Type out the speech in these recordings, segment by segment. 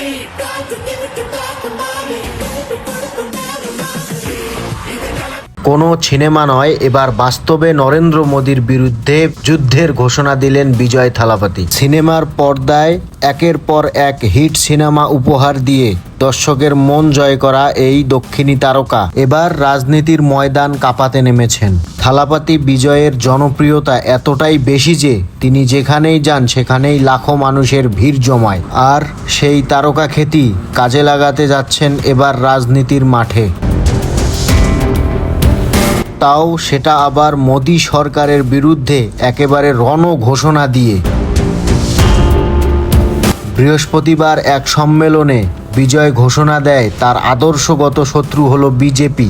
Don't it to buy the money. কোনো cinema নয়, এবার বাস্তবে নরেন্দ্র মোদীর বিরুদ্ধে যুদ্ধের ঘোষণা দিলেন বিজয় থালাপতি। সিনেমার পর্দায় একের পর এক হিট সিনেমা উপহার দিয়ে দর্শকের মন জয় করা এই দক্ষিণী তারকা। এবার রাজনীতির ময়দান কাঁপাতে নেমেছেন। থালাপাতি বিজয়ের জনপ্রিয়তা এতটাই বেশি যে তিনি যেখানেই যান, সেখানেই লাখো মানুষের ভিড় জমায়। আর সেই তারকা খ্যাতি কাজে লাগাতে যাচ্ছেন এবার রাজনীতির মাঠে। তাও সেটা আবার মোদী সরকারের বিরুদ্ধে একেবারে রণ ঘোষণা দিয়ে। বৃহস্পতিবার এক সম্মেলনে বিজয় ঘোষণা দেয় তার আদর্শগত শত্রু হল বিজেপি।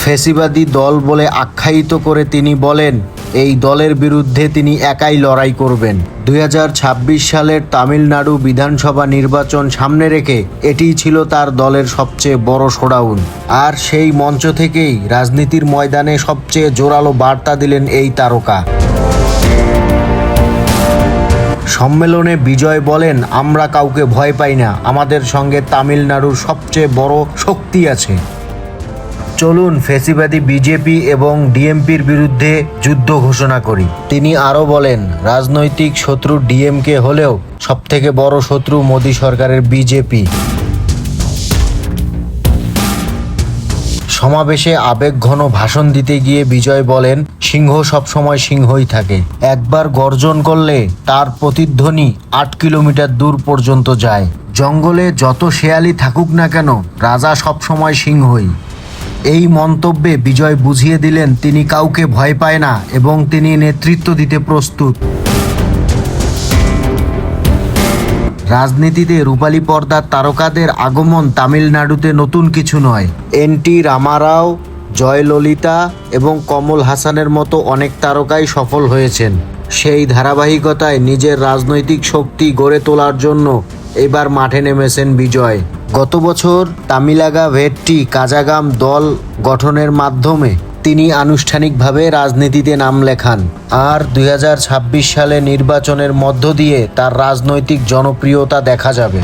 ফেসিবাদী দল বলে আখ্যায়িত করে তিনি বলেন এই দলের বিরুদ্ধে তিনি একাই লড়াই করবেন। দু হাজার ছাব্বিশ সালের তামিলনাড়ু বিধানসভা নির্বাচন সামনে রেখে এটিই ছিল তার দলের সবচেয়ে বড় শোডাউন। আর সেই মঞ্চ থেকেই রাজনীতির ময়দানে সবচেয়ে জোরালো বার্তা দিলেন এই তারকা। সম্মেলনে বিজয় বলেন, আমরা কাউকে ভয় পাই না। আমাদের সঙ্গে তামিলনাড়ুর সবচেয়ে বড় শক্তি আছে। চলুন ফেসিবাদী বিজেপি এবং ডিএমপির বিরুদ্ধে যুদ্ধ ঘোষণা করি। তিনি আরও বলেন, রাজনৈতিক শত্রু ডিএমকে হলেও সবথেকে বড় শত্রু মোদী সরকারের বিজেপি। সমাবেশে আবেগঘন ভাষণ দিতে গিয়ে বিজয় বলেন, সিংহ সবসময় সিংহই থাকে। একবার গর্জন করলে তার প্রতিধ্বনি আট কিলোমিটার দূর পর্যন্ত যায়। জঙ্গলে যত শেয়ালি থাকুক না কেন, রাজা সবসময় সিংহই। এই মন্তব্যে বিজয় বুঝিয়ে দিলেন, তিনি কাউকে ভয় পায় না এবং তিনি নেতৃত্ব দিতে প্রস্তুত। রাজনীতিতে রূপালী পর্দার তারকাদের আগমন তামিলনাড়ুতে নতুন কিছু নয়। এন টি রামারাও, জয়ললিতা এবং কমল হাসানের মতো অনেক তারকাই সফল হয়েছেন। সেই ধারাবাহিকতায় নিজের রাজনৈতিক শক্তি গড়ে তোলার জন্য এবার মাঠে নেমেছেন বিজয়। গত বছর তামিলাগা ভেট্টি কাজাগাম দল গঠনের মাধ্যমে তিনি আনুষ্ঠানিকভাবে রাজনীতিতে নাম লেখান। আর দুই হাজার ছাব্বিশ সালে নির্বাচনের মধ্য দিয়ে তার রাজনৈতিক জনপ্রিয়তা দেখা যাবে।